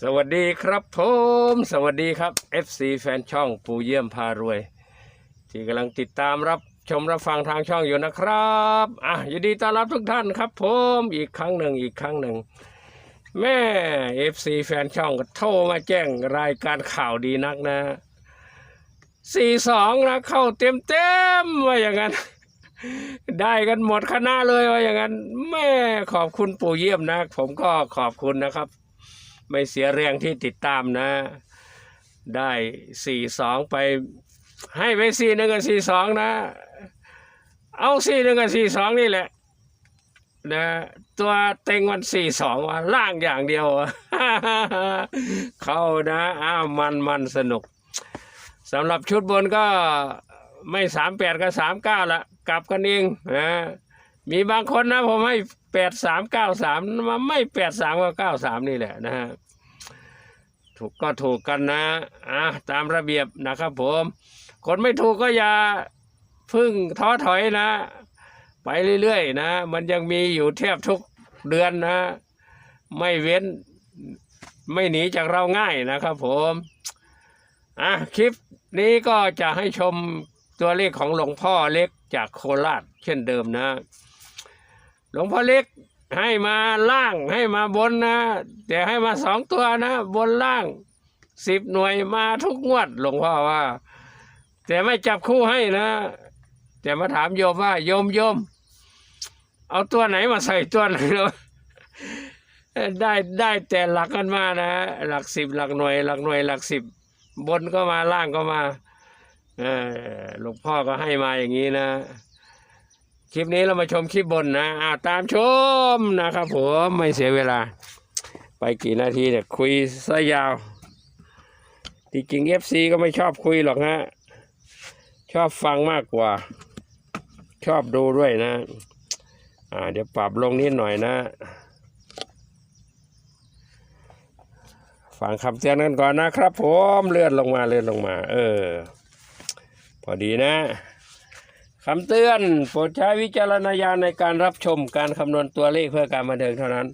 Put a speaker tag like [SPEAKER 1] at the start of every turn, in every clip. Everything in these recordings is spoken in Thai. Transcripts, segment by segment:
[SPEAKER 1] สวัสดีครับผมสวัสดีครับ FC แฟนช่องปูเยี่ยมพารวย ที่กำลังติดตามรับชมรับฟังทางช่องอยู่นะครับอะยินดีต้อนรับทุกท่านครับผมอีกครั้งหนึ่งอีกครั้งหนึ่ง แม่ FC แฟนช่องก็โทรมาแจ้งรายการข่าวดีนักนะสี่สองนะเข้าเต็มเต็มว่าอย่างนั้น ได้กันหมดคณะเลยว่าอย่างนั้น แม่ขอบคุณปู่เยี่ยมนะ ผมก็ขอบคุณนะครับ ไม่เสียแรงที่ติดตามนะ ได้สี่สองไป ให้ไปสี่หนึ่งกับสี่สองนะ เอาสี่หนึ่งกับสี่สองนี่แหละนะตัวเต็งวันสี่สองว่าล่างอย่างเดียว เข้านะอ้ามันมันสนุกสำหรับชุดบนก็ไม่สามแปดก็สามเก้าละกลับกันเองนะมีบางคนนะผมให้แปดสามเก้าสามมาไม่แปดสามก็เก้าสามนี่แหละนะฮะ ถูกก็ถูกกันนะอะตามระเบียบนะครับผม คนไม่ถูกก็อย่าพึ่งท้อถอยนะ ไปเรื่อยๆนะ มันยังมีอยู่แทบทุกเดือนนะ ไม่เว้นไม่หนีจากเราง่ายนะครับผมอะคลิปนี้ก็จะให้ชมตัวเลขของหลวงพ่อเล็กจากโคราชเช่นเดิมนะ หลวงพ่อเล็ก ให้มาล่างให้มาบนนะ แต่ให้มาสองตัวนะ บนล่างสิบหน่วยมาทุกงวดหลวงพ่อว่า แต่ไม่จับคู่ให้นะแต่มาถามโยมว่าโยมโยม เอาตัวไหนมาใส่ตัวไหนเนาได้ได้แต่หลักกันมานะ หลักสิบหลักหน่วย หลักหน่วยหลักสิบบนก็มาล่างก็มาเออหลวงพ่อก็ให้มาอย่างนี้นะ คลิปนี้เรามาชมคลิปบนนะอ่าตามชมนะครับผมไม่เสียเวลา ไปกี่นาทีเนี่ยคุยซะยาวที่จริงเอฟซีก็ไม่ชอบคุยหรอกฮะชอบฟังมากกว่า ชอบดูด้วยนะ อ่า เดี๋ยวปรับลงนิดหน่อยนะ ฟังคำเตือนกันก่อนนะครับผมเลื่อนลงมาเลื่อนลงมา เออ พอดีนะ คำเตือนโปรดใช้วิจารณญาณในการรับชมการคำนวณตัวเลขเพื่อการบันเทิงเท่านั้น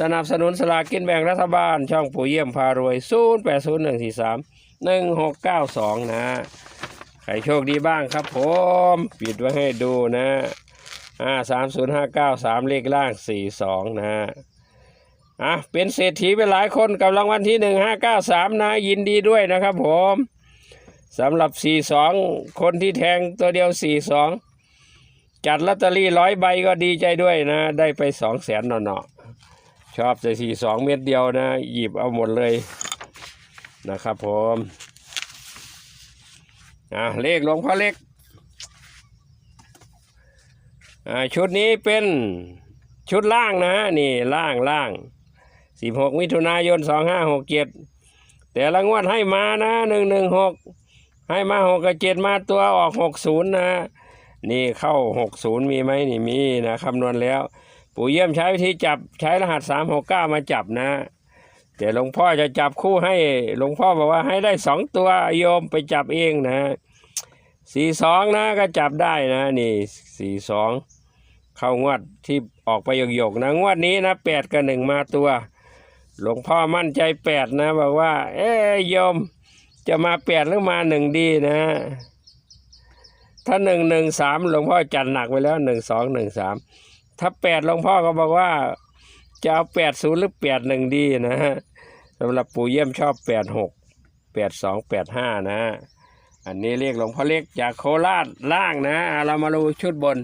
[SPEAKER 1] สนับสนุนสลากกินแบ่งรัฐบาล ช่องปู่เยี่ยมพารวย 0 8 0 1 4 3 1 6 9 2 นะ ใครโชคดีบ้างครับผม ปิดไว้ให้ดูนะอ่าสามศูนย์ห้าเก้าสามเลขล่างสี่สองนะอะเป็นเศรษฐีไปหลายคนกับรางวัลที่หนึ่งห้าเก้าสามนะ ยินดีด้วยนะครับผม สำหรับ 42 คนที่แทงตัวเดียว 42 จัดลอตเตอรี่ร้อยใบก็ดีใจด้วยนะ ได้ไป 2 0 0แสนเนาะชอบแต่ 42 เม็ดเดียวนะ หยิบเอาหมดเลยนะครับผมอะเลขหลวงพ่อเล็กอ่าชุดนี้เป็นชุดล่างนะนี่ล่างล่าง 16 มิถุนายน 2567แต่ละงวดให้มานะ 116 ให้มาหกกับเจ็ดมาตัวออกหกศูนย์นะ นี่เข้าหกศูนย์มีไหมนี่มีนะคำนวณแล้ว ปู่เยี่ยมใช้วิธีจับใช้รหัสสามหกเก้ามาจับนะแต่หลวงพ่อจะจับคู่ให้หลวงพ่อบอกว่าให้ได้สองตัวโยมไปจับเองนะสี่สองนะก็จับได้นะ นี่สี่สองเข้างวดที่ออกไปหยกๆนะงวดนี้นะแปดกับหนึ่งมาตัว หลวงพ่อมั่นใจแปดนะบอกว่า เอ้ยโยม จะมาแปดหรือมาหนึ่งดีนะ ถ้าหนึ่งหนึ่งสามหลวงพ่อจัดหนักไปแล้วหนึ่งสองหนึ่งสามถ้าแปดหลวงพ่อก็บอกว่า จะเอาแปดศูนย์หรือแปดหนึ่งดีนะฮะสำหรับปู่เยี่ยมชอบแปดหกแปดสองแปดห้านะ อันนี้เรียกหลวงพ่อเล็กจากโคราชล่างนะอะเรามาดูชุดบน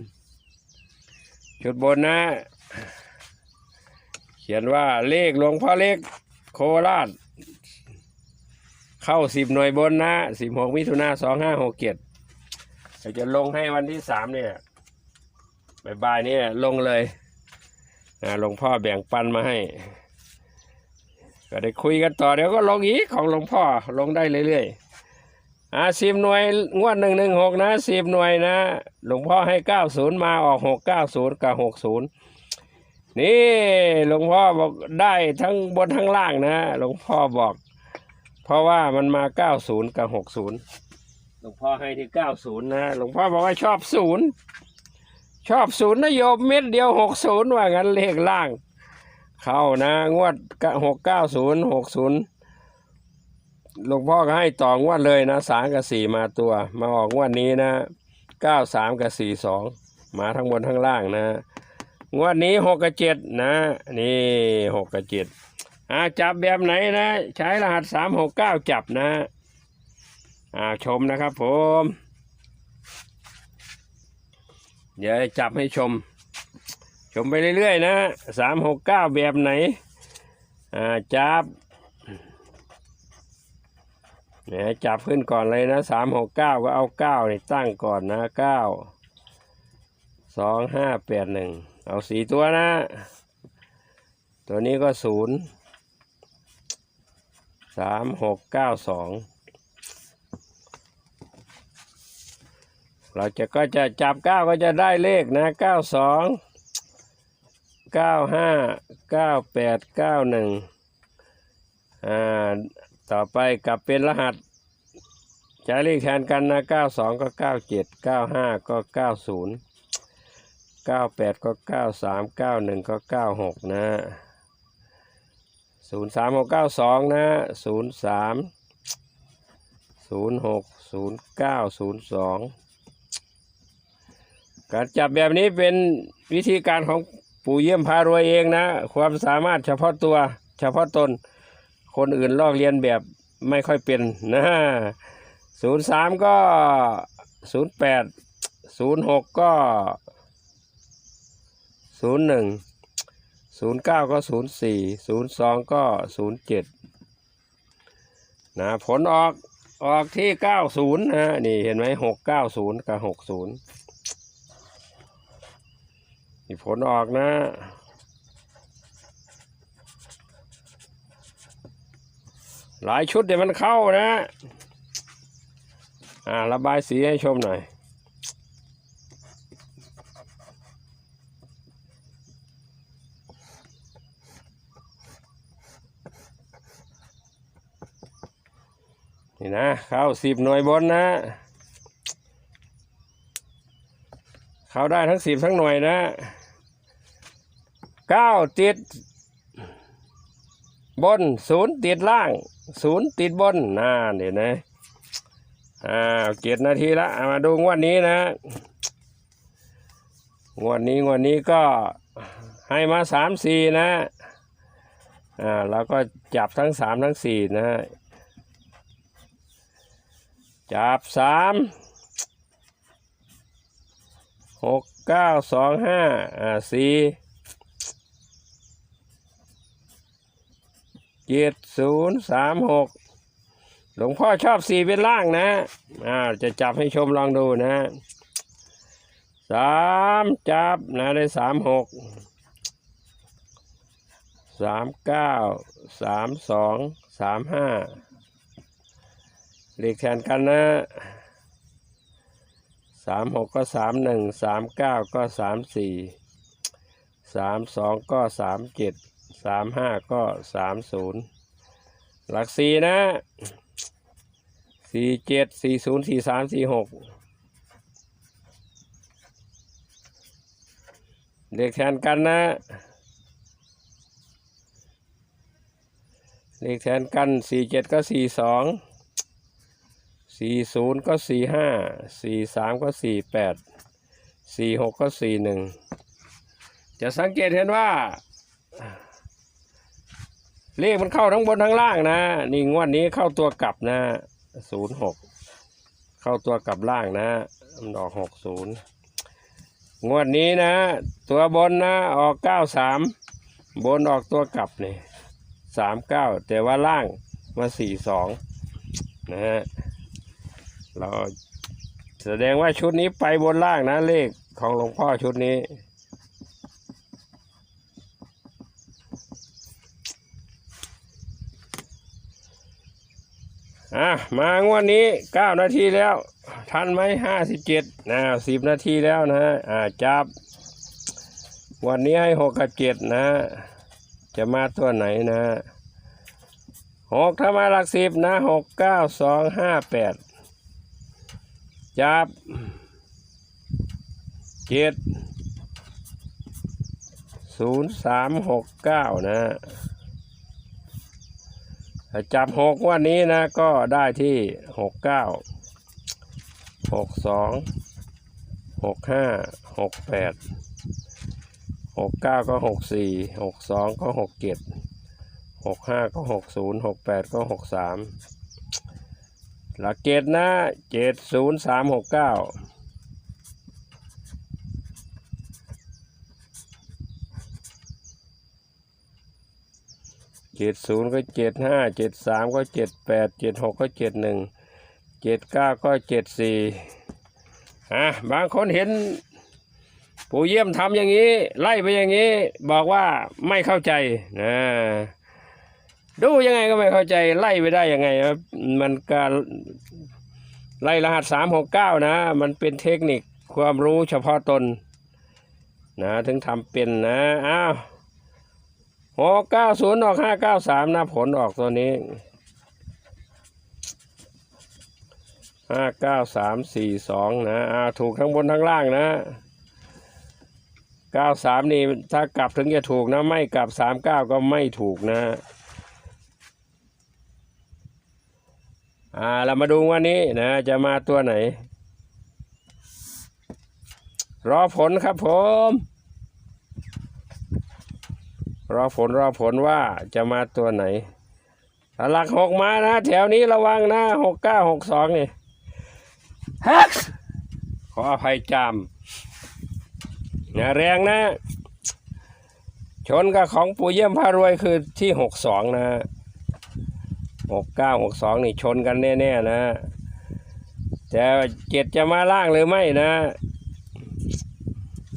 [SPEAKER 1] ชุดบนนะ เขียนว่าเลขหลวงพ่อเล็กโคราช เข้าสิบหน่วยบนนะสิบหกมิถุนาสองห้าหกเจ็ดจะลงให้วันที่สามเนี่ยบ่ายๆนี่ลงเลยหลวงพ่อแบ่งปันมาให้ ก็ได้คุยกันต่อเดี๋ยวก็ลงอีกของหลวงพ่อลงได้เรื่อยๆอ่าสิบหน่วยงวดหนึ่งหนึ่งหกนะสิบหน่วยนะ หลวงพ่อให้เก้าศูนย์มาออกหกเก้าศูนย์กับหกศูนย์นี่หลวงพ่อบอกได้ทั้งบนทั้งล่างนะ หลวงพ่อบอก เพราะว่ามันมา90กับ60หลวงพ่อให้ที่90นะหลวงพ่อบอกว่าชอบศูนย์ชอบศูนย์นะโยมเม็ดเดียว60ว่างั้นเลขล่าง เข้านะ งวดหกเก้าศูนย์หกศูนย์หลวงพ่อก็ให้ต่องวดเลยนะสามกับสี่มาตัว มาออกงวดนี้นะเก้าสามกับสี่สองมาทั้งบนทั้งล่างนะ งวดนี้หกกับเจ็ดนะ นี่หกกับเจ็ด อ่าจับแบบไหนนะ ใช้รหัสสามหกเก้าจับนะอ่าชมนะครับผม เดี๋ยวจับให้ชม ชมไปเรื่อยๆนะสามหกเก้าแบบไหนอ่าจับเนี่ยจับขึ้นก่อนเลยนะสามหกเก้าก็เอาเก้านี่ตั้งก่อนนะเก้าสองห้าแปดหนึ่งเอาสี่ตัวนะ ตัวนี้ก็ศูนย์ สามหกเก้าสองเราจะก็จะจับเก้าก็จะได้เลขนะเก้าสองเก้าห้าเก้าแปดเก้าหนึ่งอ่าต่อไปกลับเป็นรหัสใช้เลขแทนกันนะเก้าสองก็เก้าเจ็ดเก้าห้าก็เก้าศูนย์เก้าแปดก็เก้าสามเก้าหนึ่งก็เก้าหกนะ ศูนย์สามหกเก้าสองนะศูนย์สามศูนย์หกศูนย์เก้าศูนย์สองการจับแบบนี้เป็นวิธีการของปู่เยี่ยมพารวยเองนะ ความสามารถเฉพาะตัว เฉพาะตน คนอื่นลอกเรียนแบบไม่ค่อยเป็นนะศูนย์สามก็ศูนย์แปดศูนย์หกก็ศูนย์หนึ่ง ศูนย์เก้าก็ศูนย์สี่ศูนย์สองก็ศูนย์เจ็ดนะผลออกออกที่เก้าศูนย์นะนี่เห็นไหมหกเก้าศูนย์กับหกศูนย์นี่ผลออกนะหลายชุดเดี๋ยวมันเข้านะ อ่า ระบายสีให้ชมหน่อย นี่นะเข้าสิบหน่วยบนนะ เข้าได้ทั้งสิบทั้งหน่วยนะเก้าติด บนศูนย์ติดล่างศูนย์ติดบนน่าเดี๋ยวนะอ่าเจ็ดนาทีละเอามาดูงวดนี้นะงวดนี้งวดนี้ก็ให้มาสามสี่นะอ่าแล้วก็จับทั้งสามทั้งสี่นะ จับสามหกเก้าสองห้าอ่าสี่เจ็ดศูนย์สามหกหลวงพ่อชอบสี่เป็นล่างนะอ่าจะจับให้ชมลองดูนะสามจับนะได้สามหกสามเก้าสามสองสามห้า เลขแทนกันนะสามหกก็สามหนึ่งสามเก้าก็สามสี่สามสองก็สามเจ็ดสามห้าก็สามศูนย์หลักสี่นะสี่เจ็ดสี่ศูนย์สี่สามสี่หกเลขแทนกันนะ เลขแทนกันสี่เจ็ดก็สี่สอง สี่ศูนย์ก็สี่ห้าสี่สามก็สี่แปดสี่หกก็สี่หนึ่งจะสังเกตเห็นว่า เลขมันเข้าทั้งบนทั้งล่างนะ นี่งวดนี้เข้าตัวกลับนะศูนย์หกเข้าตัวกลับล่างนะมันออกหกศูนย์งวดนี้นะ ตัวบนนะออกเก้าสามบนออกตัวกลับนี่สามเก้าแต่ว่าล่างมาสี่สองนะฮะ เราแสดงว่าชุดนี้ไปบนล่างนะเลขของหลวงพ่อชุดนี้ อะ มางวดนี้เก้านาทีแล้ว ทันไหมห้าสิบเจ็ดนะสิบนาทีแล้วนะอ่าจับ วันนี้ให้หกกับเจ็ดนะ จะมาตัวไหนนะหกถ้ามาหลักสิบนะหกเก้าสองห้าแปด จับเจ็ดศูนย์สามหกเก้านะจับหกวันนี้นะก็ได้ที่หกเก้าหกสองหกห้าหกแปดหกเก้าก็หกสี่หกสองก็หกเจ็ดหกห้าก็หกศูนย์หกแปดก็หกสาม หลักเกตนะเจ็ดศูนย์สามหกเก้าเจ็ดศูนย์ก็เจ็ดห้าเจ็ดสามก็เจ็ดแปดเจ็ดหกก็เจ็ดหนึ่งเจ็ดเก้าก็เจ็ดสี่อะบางคนเห็นปู่เยี่ยมทำอย่างนี้ ไล่ไปอย่างนี้ บอกว่าไม่เข้าใจนะ ดูยังไงก็ไม่เข้าใจไล่ไปได้ยังไงครับมันการไล่รหัสสามหกเก้านะ มันเป็นเทคนิคความรู้เฉพาะตน นะถึงทำเป็นนะอ้าวหกเก้าศูนย์ออกห้าเก้าสามนะผลออกตัวนี้ห้าเก้าสามสี่สองนะอ่าถูกทั้งบนทั้งล่างนะเก้าสามนี่ถ้ากลับถึงจะถูกนะ ไม่กลับสามเก้าก็ไม่ถูกนะ อ่าเรามาดูวันนี้นะ จะมาตัวไหน รอผลครับผม รอผลรอผลว่าจะมาตัวไหนถ้าหลักหกมานะ แถวนี้ระวังนะหกเก้าหกสองนี่ฮักขออภัยจามอย่าแรงนะ ชนกับของปู่เยี่ยมพารวยคือที่หกสองนะ หกเก้าหกสองนี่ชนกันแน่ๆนะแต่เจ็ดจะมาล่างหรือไม่นะ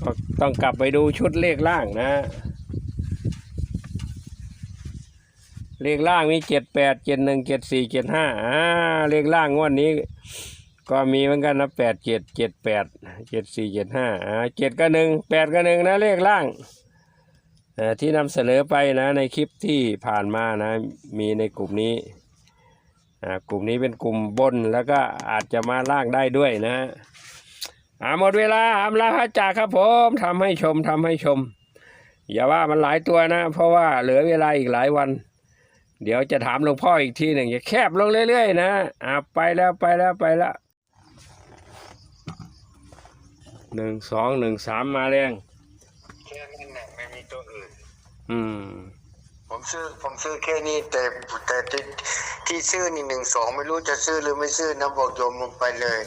[SPEAKER 1] ก็ต้องกลับไปดูชุดเลขล่างนะ เลขล่างมีเจ็ดแปดเจ็ดหนึ่งเจ็ดสี่เจ็ดห้าอ่าเลขล่างงวดนี้ ก็มีเหมือนกันนะแปดเจ็ดเจ็ดแปดเจ็ดสี่เจ็ดห้าอ่าเจ็ดกับหนึ่งแปดกับหนึ่งนะเลขล่างที่นำเสนอไปนะในคลิปที่ผ่านมานะ มีในกลุ่มนี้ กลุ่มนี้เป็นกลุ่มบนแล้วก็อาจจะมาล่างได้ด้วยนะอ่าหมดเวลาอำลาพระจากครับผมทำให้ชมทำให้ชม อย่าว่ามันหลายตัวนะ เพราะว่าเหลือเวลาอีกหลายวัน เดี๋ยวจะถามหลวงพ่ออีกทีหนึ่งอย่าแคบลงเรื่อยๆนะอ่าไปแล้วไปแล้วไปแล้วหนึ่งสองหนึ่งสามมาแรง
[SPEAKER 2] แค่นั้นแหละไม่มีตัวอื่น
[SPEAKER 1] อืม
[SPEAKER 2] ผมซื้อผมซื้อแค่นี้แต่แต่ ที่ที่ซื้อนี่หนึ่งสองไม่รู้จะซื้อหรือไม่ซื้อนะบอกโยมลงไปเลย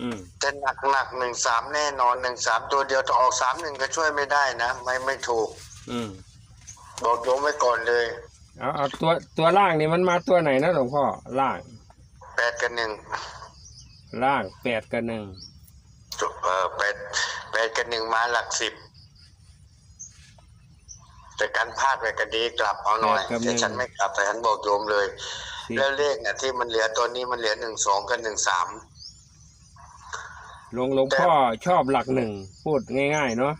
[SPEAKER 1] อืม
[SPEAKER 2] แต่หนักหนักหนึ่งสามแน่นอนหนึ่งสามตัวเดียวถ้าออกสามหนึ่งก็ช่วยไม่ได้นะไม่ไม่ถูก
[SPEAKER 1] อืม
[SPEAKER 2] บอกโยมไว้ก่อนเลย
[SPEAKER 1] เอาเอาตัวตัวล่างนี่มันมาตัวไหนนะหลวงพ่อล่าง
[SPEAKER 2] แปดกับหนึ่ง
[SPEAKER 1] ล่างแปดกับหนึ่ง
[SPEAKER 2] จุเออแปดแปดกับหนึ่งมาหลักสิบแต่การพลาดไปก็ดีกลับเอาหน่อยแต่ฉันไม่กลับแต่ฉันบอกโยมเลย
[SPEAKER 1] สิบ
[SPEAKER 2] แล้วเลขเนี่ยที่มันเหลือตัวนี้มันเหลือหนึ่งสองกับหนึ่งสาม
[SPEAKER 1] หลวงหลวงพ่อชอบหลักหนึ่งพูดง่าย ๆ เนาะ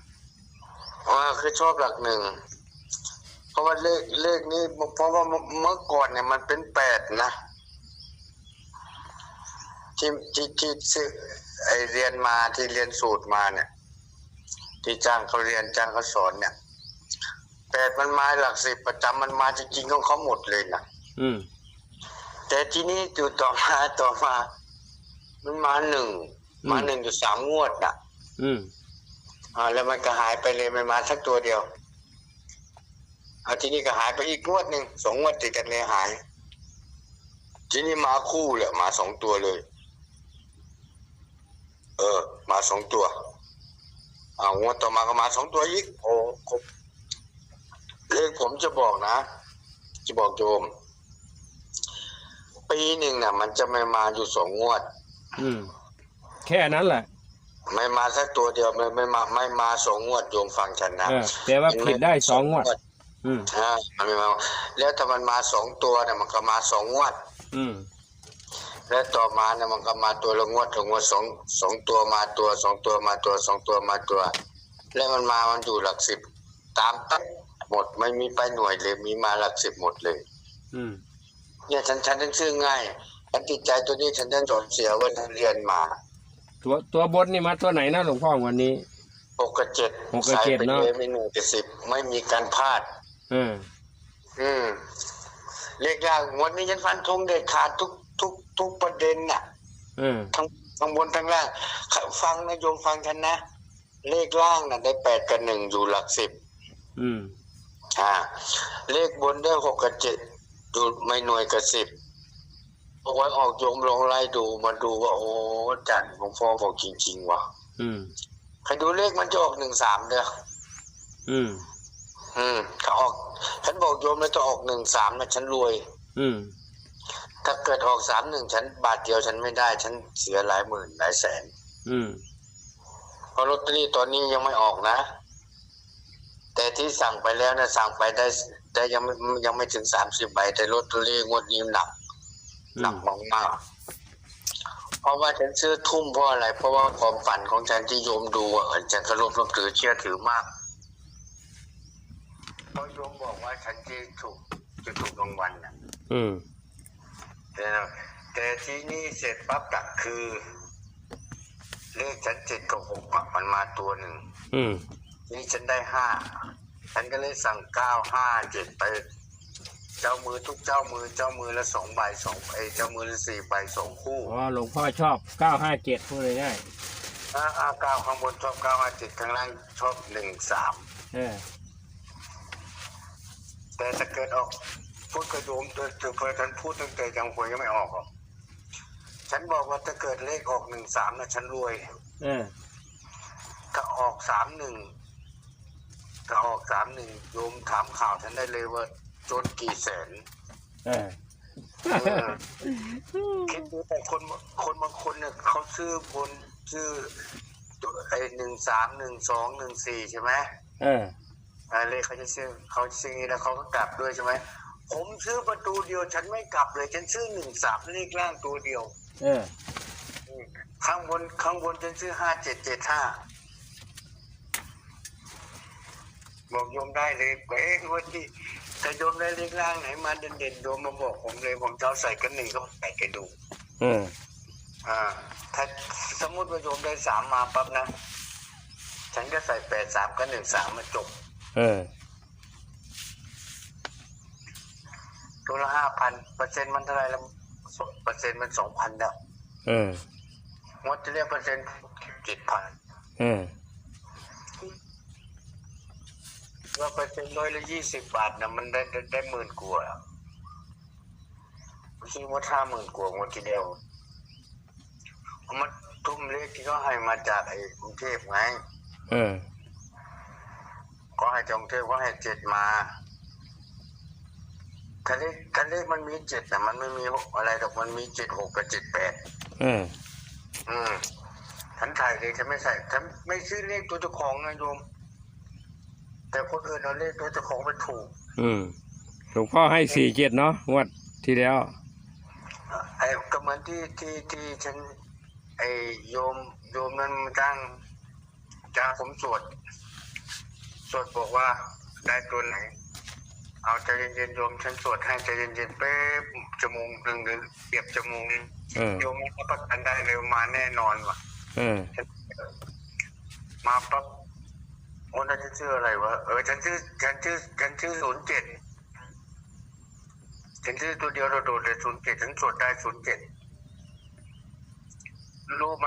[SPEAKER 2] ว่าคือชอบหลักหนึ่งเพราะว่าเลขเลขนี้เพราะว่าเมื่อก่อนเนี่ยมันเป็นแปดนะที่ที่ที่ซื้อไอเรียนมาที่เรียนสูตรมาเนี่ย ที่จ้างเขาเรียนจ้างเขาสอนเนี่ยแปดมันมาหลักสิบประจำมันมาจริงๆของเขาหมดเลยนะ
[SPEAKER 1] อืม
[SPEAKER 2] แต่ที่นี้อยู่ต่อมาต่อมา มันมาหนึ่งมาหนึ่งอยู่สามงวดอะ
[SPEAKER 1] อืม
[SPEAKER 2] อ่าแล้วมันก็หายไปเลยไม่มาสักตัวเดียวเอาทีนี้ก็หายไปอีกงวดหนึ่งสองงวดติดกันเลยหาย ทีนี้มาคู่เลยมาสองตัวเลย เออ มาสองตัวอ่างวดต่อมาก็มาสองตัวอีกโอ้ครบเลขผมจะบอกนะ จะบอกโยม ปีหนึ่งน่ะ มันจะไม่มาอยู่สองงวด
[SPEAKER 1] อืม แค่นั้นแหละ
[SPEAKER 2] ไม่มาสักตัวเดียวไม่ไม่มาไม่มาสองงวดโยมฟังฉันนะ
[SPEAKER 1] เออแต่ว่าผิดได้สองงวด อืม
[SPEAKER 2] ใช่มันไม่มาแล้วถ้ามันมาสองตัวเนี่ยมันก็มาสองงวด
[SPEAKER 1] อืม
[SPEAKER 2] แล้วต่อมาเนี่ยมันก็มาตัวละงวดละงวดสองสองตัวมาตัวสองตัวมาตัวสองตัวมาตัว แล้วมันมามันอยู่หลักสิบตามตั้งหมดไม่มีไปหน่วยเลยมีมาหลักสิบหมดเลย
[SPEAKER 1] อืม
[SPEAKER 2] เนี่ยฉันฉันถึงซื้อง่ายฉันติดใจตัวนี้ฉันฉันสอนเสียว่าฉันเรียนมา
[SPEAKER 1] ตัวตัวบนนี่มาตัวไหนนะหลวงพ่อวันนี้
[SPEAKER 2] หกกับเจ็ด
[SPEAKER 1] หกกับเจ็ด
[SPEAKER 2] ใส่ไป
[SPEAKER 1] เนอะ
[SPEAKER 2] เลยไม่หนึ่งกับสิบไม่มีการพลาด
[SPEAKER 1] เออ
[SPEAKER 2] อืมเลขล่างวันนี้ฉันฟันธงเด็ดขาดทุกทุกทุกประเด็นน่ะ
[SPEAKER 1] เออ
[SPEAKER 2] ทั้งทั้งบนทั้งล่าง ฟังนะโยมฟังฉันนะเลขล่างน่ะได้แปดกับหนึ่งอยู่หลักสิบ
[SPEAKER 1] อืม
[SPEAKER 2] อ่า เลขบนได้หกกับเจ็ด อยู่ไม่หน่วยกับสิบเอาไว้ออกโยมลองไล่ดูมาดูว่าโอ้จันหลวงพ่อบอกจริงๆว่ะ
[SPEAKER 1] อืม
[SPEAKER 2] ใครดูเลขมันจะออกหนึ่งสามเด้อ
[SPEAKER 1] อืม
[SPEAKER 2] อืมถ้าออก ฉันบอกโยมแล้วจะออกหนึ่งสามนะฉันรวย
[SPEAKER 1] อืม
[SPEAKER 2] ถ้าเกิดออกสามหนึ่งฉันบาทเดียวฉันไม่ได้ ฉันเสียหลายหมื่นหลายแสน
[SPEAKER 1] อืม
[SPEAKER 2] เพราะลอตเตอรี่ตอนนี้ยังไม่ออกนะ แต่ที่สั่งไปแล้วนะสั่งไปได้ ได้ยังไม่ยังไม่ถึงสามสิบใบแต่ลอตเตอรี่งวดนี้หนักหนักมากมากๆเพราะว่าฉันซื้อทุ่มเพราะอะไร เพราะว่าความฝันของฉันที่โยมดูอะฉันเคารพนับถือเชื่อถือมากเพราะโยมบอกว่าฉันจะถูกจะถูกรางวัลนะ
[SPEAKER 1] อืม
[SPEAKER 2] แต่แต่ที่นี่เสร็จปั๊บตักคือเลขฉันเจ็ดกับหกอะมันมาตัวหนึ่ง
[SPEAKER 1] อืม
[SPEAKER 2] นี่ฉันได้ห้า ฉันก็เลยสั่งเก้าห้าเจ็ดไป เจ้ามือทุกเจ้ามือเจ้ามือละสองใบสองไอยเจ้ามือละสี่ใบสองคู่
[SPEAKER 1] อ๋อหลวงพ่อชอบเก้าห้าเจ็ดพูดเลยง่าย
[SPEAKER 2] อ่าอ่าเก้าข้างบนชอบเก้าห้าเจ็ดข้างล่างชอบหนึ่งสาม
[SPEAKER 1] เออ
[SPEAKER 2] แต่ถ้าเกิดออกพูดกระโยมเจอเพื่อฉันพูดตั้งแต่ยังหวยยังไม่ออกหรอกฉันบอกว่าถ้าเกิดเลขออกหนึ่งสามนะฉันรวย
[SPEAKER 1] เออ
[SPEAKER 2] ถ้าออกสามหนึ่ง ถ้าออกสามหนึ่งโยมถามข่าวฉันได้เลยว่าจนกี่แสน
[SPEAKER 1] เออ
[SPEAKER 2] เออคิดดูแต่คนคนบางคนเนี่ยเขาซื้อบนซื้อไอ้หนึ่งสามหนึ่งสองหนึ่งสี่ใช่ไหม
[SPEAKER 1] เออ
[SPEAKER 2] อ่าเลขเขาจะซื้อเขาซื้ออย่างนี้แล้วเขาก็กลับด้วยใช่ไหมผมซื้อประตูเดียวฉันไม่กลับเลย ฉันซื้อหนึ่งสามเลขล่างตัวเดียว
[SPEAKER 1] เออ
[SPEAKER 2] อืมข้างบนข้างบนฉันซื้อห้าเจ็ดเจ็ดห้า บอกโยมได้เลยเอ๊ะวันที่แต่โยมได้เลขล่างไหนมาเด่นๆโยมมาบอกผมเลย ผมจะเอาใส่กันหนึ่งก็ใส่กันดู
[SPEAKER 1] เออ
[SPEAKER 2] อ่า ถ้าสมมติว่าโยมได้สามมาปั๊บนะ ฉันก็ใส่แปดสามกับหนึ่งสามมาจบ
[SPEAKER 1] เออ
[SPEAKER 2] ตัวละห้าพันเปอร์เซ็นต์มันเท่าไหรแล้วเปอร์เซ็นต์มันสองพันแล้ว
[SPEAKER 1] เออ
[SPEAKER 2] งวดจะเรียกเปอร์เซ็นต์เจ็ดพัน
[SPEAKER 1] เออ
[SPEAKER 2] ว่าเปอร์เซ็นต์ร้อยละยี่สิบบาทนะมันได้ได้ได้หมื่นกว่าคิดว่าห้าหมื่นกว่างวดทีเดียวเอามันทุ่มเลขที่เขาให้มาจากไอ้กรุงเทพไง
[SPEAKER 1] เออ
[SPEAKER 2] ก็ให้จงเทพก็ให้เจ็ดมาทะเลทะเลขมันมีเจ็ดแต่มันไม่มีอะไรหรอกมันมีเจ็ดหกกับเจ็ดแปด
[SPEAKER 1] เออ
[SPEAKER 2] อืมฉันถ่ายเลยฉันไม่ใส่ฉันไม่ซื้อเลขตัวเจ้าของนะโยม แต่คนอื่นเอาเลขตัวเจ้าของไปถูก
[SPEAKER 1] อืมหลวงพ่อให้สี่เจ็ดเนาะงวดที่แล้ว
[SPEAKER 2] ไอ้ก็เหมือนที่ที่ที่ฉัน ไอ้โยมโยมนั้นมาจ้างจ้างผมสวด สวดบอกว่าได้ตัวไหน เอาใจเย็นๆโยมฉันสวดให้ใจเย็นๆเป๊บจมูกหนึ่งหรือเปรียบจมูกนึง
[SPEAKER 1] เออ
[SPEAKER 2] โยมรับประกันได้เลยมาแน่นอนว่ะ
[SPEAKER 1] เออ
[SPEAKER 2] มาปั๊บ วันนั้นฉันชื่ออะไรวะ เออ ฉันชื่อ ฉันชื่อ ฉันชื่อศูนย์เจ็ดฉันชื่อตัวเดียวโดดเลยศูนย์เจ็ดฉันสวดได้ศูนย์เจ็ดรู้ไหม